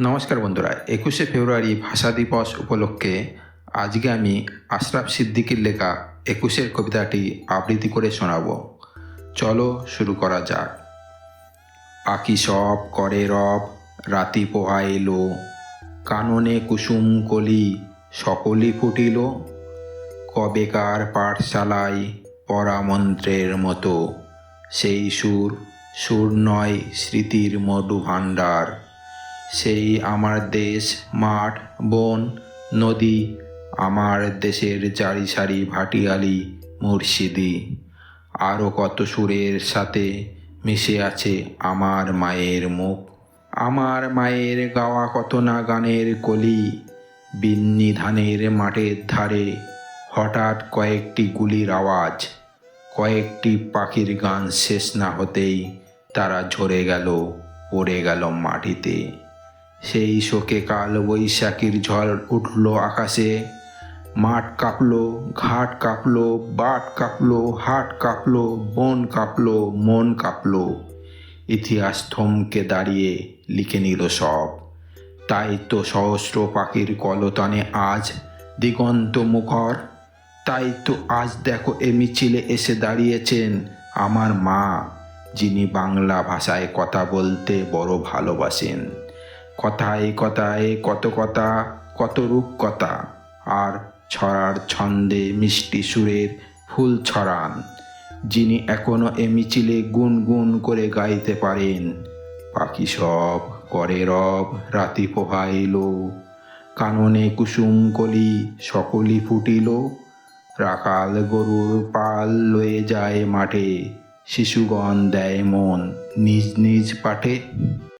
নমস্কার বন্ধুরা, একুশে ফেব্রুয়ারি ভাষা দিবস উপলক্ষে আজকে আমি আশরাফ সিদ্দিকীর লেখা একুশের কবিতাটি আবৃত্তি করে শোনাবো। চলো শুরু করা যাক। আকি সব, করে রব, রাতি পোহা এলো, কাননে কুসুম কলি সকলই ফুটিল, কবেকার পাঠশালায় পরামন্ত্রের মতো, সেই সুর সুর নয়, স্মৃতির মধু ভাণ্ডার সেই আমার দেশ, মাঠ, বন, নদী, আমার দেশের চারি সারি ভাটিয়ালি, মুর্শিদি। আরও কত সুরের সাথে মিশে আছে আমার মায়ের মুখ। আমার মায়ের গাওয়া কত না গানের কলি। বিন্নি ধানের মাঠের ধারে হঠাৎ কয়েকটি গুলির আওয়াজ। কয়েকটি পাখির গান শেষ না হতেই তারা ঝরে গেল, পড়ে গেল মাটিতে। সেই শোকে কাল বৈশাখীর ঝড় উঠল আকাশে। মাঠ কাঁপলো, ঘাট কাঁপলো, বাট কাঁপলো, হাট কাঁপলো, বন কাঁপলো, মন কাঁপলো। ইতিহাস থমকে দাঁড়িয়ে লিখে নিল সব। তাই তো সহস্র পাখির কলতানে আজ দিগন্ত মুখর। তাই তো আজ দেখো এ মিছিলে এসে দাঁড়িয়েছেন আমার মা, যিনি বাংলা ভাষায় কথা বলতে বড় ভালোবাসেন। কথায় কথায় কত কথা, কত রূপকথা আর ছড়ার ছন্দে মিষ্টি সুরের ফুল ছড়ান, যিনি এখনও এ মিছিলে গুনগুন করে গাইতে পারেন। পাখি সব করে রব, রাতি পোহাইল কাননে কুসুম কলি সকলি ফুটিল। রাখাল গরুর পাল লয়ে যায় মাঠে, শিশুগণ দেয় মন নিজ নিজ পাঠে।